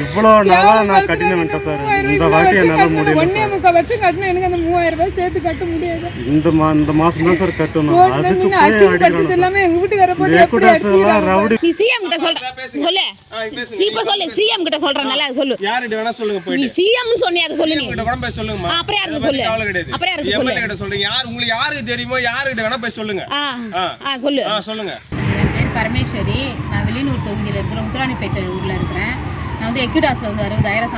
இவ்வளோ நான் கட்டின வேண்டாம் சார். இந்த வாட்டி என்னால் முடியல ஒன்னே முக்கால் வருஷம் எனக்கு அந்த மூவாயிரம் ரூபாய் சேர்த்து கட்ட முடியாது. இந்த மா இந்த மாசம் தான் சார் கட்டணும். அதுக்கு போய் அடிக்கணும் எல்லாமே வீட்டுக்கார போட்டு எல்லாம் ரவுடி. நீ சிஎம் கிட்ட சொல்ற. சொல்லு. இப்ப சொல்லு. சிஎம் கிட்ட நல்லா சொல்லு. யார்கிட்ட வேணா சொல்லுங்க நீ போயிட்டு சிஎம் சொன்னியா அதை சொல்லு நீ. கிட்ட கூட போய் சொல்லுங்கம்மா. ஆ, அப்புறம் யாருக்கு சொல்லு? அப்புறம் யாருக்கு சொல்லு? கிட்ட சொல்லுங்க யார் உங்களுக்கு யாருக்கு தெரியுமோ யாருக்கிட்ட வேணா போய் சொல்லுங்க. ஆ சொல்லு. ஆ சொல்லுங்க. பேர் பரமேஸ்வரி நான் வெளியூர் தொகுதியில் இருக்கிறேன் முத்துராணிப்பேட்டை ஊரில் இருக்கிறேன். நான் வந்து எக்யூடாஸில் வந்து அறுபதாயிரம்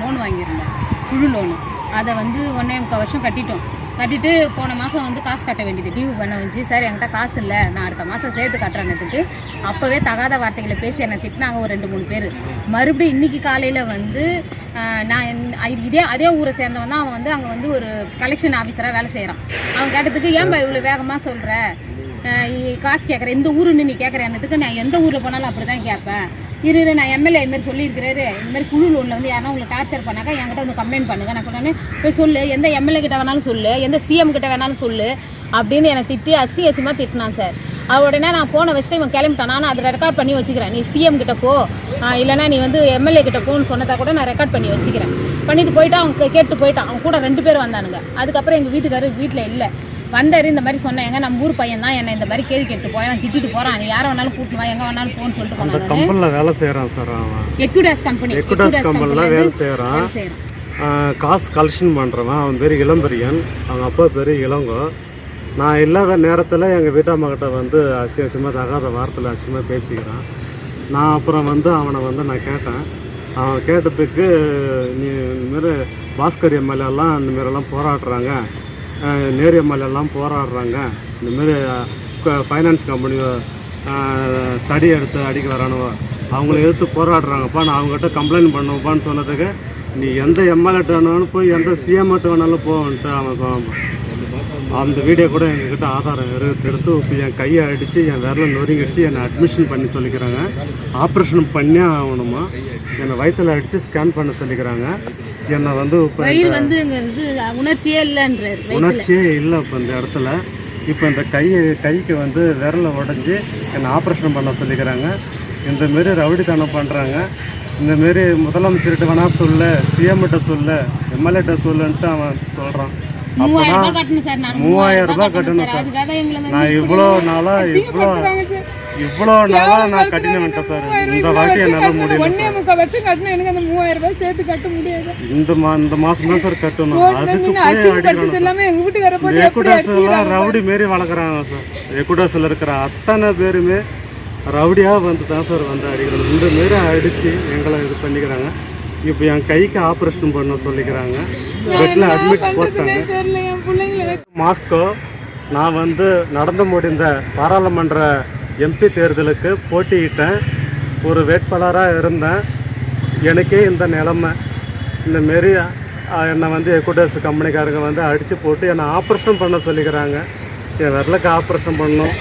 லோன் வாங்கியிருந்தேன். குழு லோனு அதை வந்து ஒன்றே முக்கால் வருஷம் கட்டிட்டோம். கட்டிட்டு போன மாதம் வந்து காசு கட்ட வேண்டியது. டியூ பண்ண வந்துச்சு சார் என்கிட்ட காசு இல்லை. நான் அடுத்த மாதம் சேர்த்து கட்டுறேன்னதுக்கு அப்போவே தகாத வார்த்தைகளை பேசி என்னை திட்டினாங்க ஒரு ரெண்டு மூணு பேர். மறுபடியும் இன்றைக்கி காலையில் வந்து நான் இதே அதே ஊரை சேர்ந்தவன் தான் அவன் வந்து அங்கே வந்து ஒரு கலெக்ஷன் ஆஃபீஸராக வேலை செய்கிறான் அவன் கேட்டதுக்கு ஏன்பா இவ்வளோ வேகமாக சொல்கிற காசு கேட்குறேன் இந்த ஊருன்னு நீ கேட்குறேன்னதுக்கு நான் எந்த ஊரில் போனாலும் அப்படி தான் கேட்பேன். இரு நான் எம்எல்ஏ இதுமாரி சொல்லியிருக்கிறாரு. இந்த மாதிரி குழு லோனில் வந்து யாரும் உங்களை டார்ச்சர் பண்ணாக்கா என்கிட்ட வந்து கம்ப்ளைண்ட் பண்ணுங்க. நான் சொன்னேன் போய் சொல்லு. எந்த எம்எல்ஏ கிட்ட வேணாலும் சொல்லு. எந்த சிஎம் கிட்ட வேணாலும் சொல்லு. அப்படின்னு என்னை திட்டி அசி அசியமாக திட்டினான் சார். அவ உடனே நான் ஃபோனை வச்சுட்டு இவன் கிளம்பிட்டான். நான் அதை ரெக்கார்ட் பண்ணி வச்சுக்கிறேன். நீ சிஎம் கிட்ட போ. இல்லைனா இல்லைன்னா நீ வந்து எம்எல்ஏ கிட்ட போன்னு சொன்னதாக கூட நான் ரெக்கார்ட் பண்ணி வச்சுக்கிறேன். பண்ணிட்டு போயிட்டு அவன் கேட்டு போயிட்டான். அவன் கூட ரெண்டு பேர் வந்தானுங்க. அதுக்கப்புறம் எங்கள் வீட்டுக்காரர் வீட்டில் இல்லை. வந்தாரு இந்த மாதிரி சொன்னாங்க நம்ம ஊர் பையன் தான் என்ன இந்த மாதிரி கேள்வி கேட்டு போய் நான் திட்டிட்டு போறான். நீ யாரை வேணாலும் கூட்டிட்டு வா எங்க வேணாலும் போன்னு சொல்லிட்டு அந்த போனாங்க கம்பெனியில் வேலை செய்கிறான் சார் அவன். எக்யூடாஸ் கம்பெனி எக்குடாஸ் கம்பெனியில் வேலை செய்கிறான் செய்யறான் காசு கலெக்ஷன் பண்ணுறவன் அவன் பேர் இளம்பரியன். அவங்க அப்பா பேர் இளங்கோ. நான் இல்லாத நேரத்தில் எங்கள் வீட்டாம்மகிட்ட வந்து அசிங்க அசிங்கமாக தகாத வார்த்தையில் அசிங்கமாக பேசிக்கிறான். நான் அப்புறம் வந்து அவனை வந்து நான் கேட்டேன். அவன் கேட்டதுக்கு நீ இந்தமாரி பாஸ்கர் எம்எல்ஏலாம் இந்தமாரிலாம் போராடுறாங்க. நேரு எம்எல்ஏலாம் போராடுறாங்க. இந்தமாரி ஃபைனான்ஸ் கம்பெனி தடி எடுத்து அடிக்க வரானுவோ. அவங்கள எதிர்த்து போராடுறாங்கப்பா நான் அவங்ககிட்ட கம்ப்ளைண்ட் பண்ணுவேப்பான்னு சொன்னதுக்கு நீ எந்த எம்எல்ஏட்ட வேணாலும் போய் எந்த சிஎம்கிட்ட வேணாலும் போன்ட்டு அவன் சொன்னான் அந்த வீடியோ கூட எங்ககிட்ட ஆதாரம் எடுத்து எடுத்து இப்போ என் கையை அடித்து என் விரல நொறுங்கிடுச்சு என்னை அட்மிஷன் பண்ணி சொல்லிக்கிறாங்க. ஆப்ரேஷன் பண்ணியே ஆகணுமா? என்னை வயித்துல அடித்து ஸ்கேன் பண்ண சொல்லிக்கிறாங்க. என்னை வந்து இப்போ உணர்ச்சியே இல்லைன்றாரு வயிற்றுல உணர்ச்சியே இல்லை இப்போ இந்த இடத்துல. இப்போ இந்த கை கைக்கு வந்து விரலை உடஞ்சி என்னை ஆப்ரேஷன் பண்ண சொல்லிக்கிறாங்க. இந்த மாரி ரவுடித்தனம் பண்ணுறாங்க இந்த மாரி முதலமைச்சர்கிட்ட வேணா சொல்லு சிஎம்கிட்ட சொல்லு எம்எல்ஏட்ட சொல்லுன்ட்டு அவன் சொல்கிறான் மூவாயிரம் ரூபாய் கட்டணும் சார். நான் மூவாயிரம் ரூபாய் கட்டணும் சார். அதுக்காக எங்களை வந்து நான் இவ்வளோ நாளாக இவ்வளோ இவ்வளோ நாளாக நான் கட்டின சார். இந்த வாட்டி என்னால் முடியல ஒன்னே சார். முக்கால் வருஷம் கட்டினா எனக்கு அந்த மூவாயிரம் ரூபாய் சேர்த்து கட்ட முடியாது இந்த மா இந்த மாதம் தான் சார் கட்டணும். அதுக்கு போய் அடிக்கணும் வீட்டுக்கார எல்லாம் ரவுடி மாரி வளர்க்குறாங்க சார். எக்குடாஸில் இருக்கிற அத்தனை பேருமே ரவுடியாக வந்து தான் சார் வந்து அடிக்கிறாங்க இந்த மாரி அடித்து எங்களை இது பண்ணிக்கிறாங்க. இப்போ என் கைக்கு ஆப்ரேஷன் பண்ண சொல்லிக்கிறாங்க. பெட்டில் அட்மிட் போட்டாங்க. மாஸ்கோ நான் வந்து நடந்து முடிந்த பாராளுமன்ற எம்பி தேர்தலுக்கு போட்டியிட்டேன். ஒரு வேட்பாளராக இருந்தேன். எனக்கே இந்த நிலமை. இந்த மாரி அஹ், என்னை வந்து எக்குடஸ் கம்பெனிக்காரங்க வந்து அடித்து போட்டு என்னை ஆப்ரேஷன் பண்ண சொல்லிக்கிறாங்க. என் விரலுக்கு ஆப்ரேஷன் பண்ணணும்